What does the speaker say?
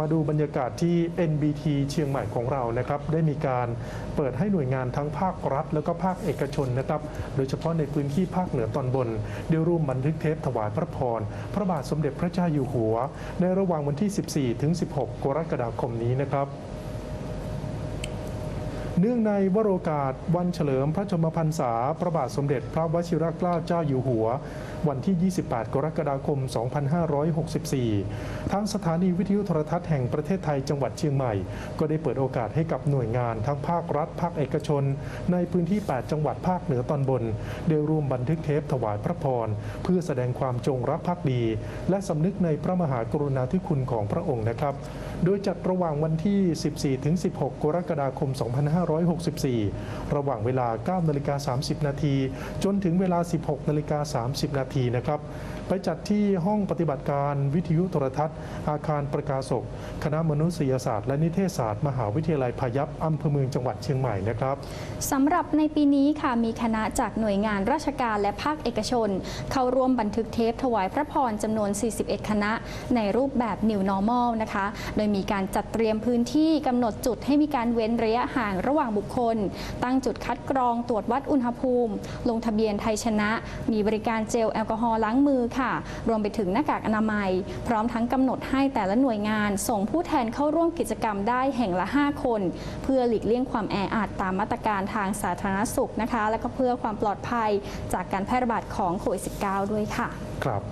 มาดูบรรยากาศที่ NBT เชียงใหม่ของเรานะครับ ได้มีการเปิดให้หน่วยงานทั้งภาครัฐ แล้วก็ภาคเอกชนนะครับ โดยเฉพาะในพื้นที่ภาคเหนือตอนบนได้ร่วมบันทึกเทปถวายพระพร พระบาทสมเด็จพระเจ้าอยู่หัว ในระหว่างวันที่ 14 ถึง 16 กรกฎาคมนี้นะครับ เนื่องในวโรกาสวันเฉลิมพระชนมพรรษา พระบาทสมเด็จพระวชิรเกล้าเจ้าอยู่หัว วันที่ 28 กรกฎาคม 2564 ทางสถานีวิทยุโทรทัศน์แห่งประเทศไทยจังหวัดเชียงใหม่ ก็ได้เปิดโอกาสให้กับหน่วยงานทั้งภาครัฐ ภาคเอกชน ในพื้นที่ 8 จังหวัดภาคเหนือตอนบน ได้ร่วมบันทึกเทปถวายพระพร เพื่อแสดงความจงรักภักดี และสำนึกในพระมหากรุณาธิคุณของพระองค์นะครับ โดยจัดระหว่างวันที่ 14-16 กรกฎาคม 255 2564 ระหว่างเวลา9นาฬิกา30 นาที จนถึงเวลา 16นาฬิกา30 นาทีนะครับ ไปจัดที่ห้องปฏิบัติการวิทยุโทรทัศน์ อาคารประกาศกคณะมนุษยศาสตร์ และนิเทศศาสตร์ มหาวิทยาลัยพยัพอำเภอเมืองจังหวัดเชียงใหม่นะครับสำหรับในปีนี้ค่ะมีคณะจากหน่วยงานราชการและภาคเอกชน เข้าร่วมบันทึกเทปถวายพระพรจำนวน 41 คณะ ในรูปแบบ New Normal นะคะ โดยมีการจัดเตรียมพื้นที่กำหนดจุดให้มีการเว้นระยะห่างระหว่างบุคคล ตั้งจุดคัดกรองตรวจวัดอุณหภูมิ ลงทะเบียนไทยชนะ มีบริการเจลแอลกอฮอล์ล้างมือค่ะ รวมไปถึงหน้ากากอนามัย พร้อมทั้งกำหนดให้แต่ละหน่วยงาน ส่งผู้แทนเข้าร่วมกิจกรรมได้แห่งละ 5 คน เพื่อหลีกเลี่ยงความแออัดตามมาตรการทางสาธารณสุขนะคะ และก็เพื่อความปลอดภัยจากการแพร่ระบาดของโควิด -19 ด้วยค่ะ ครับ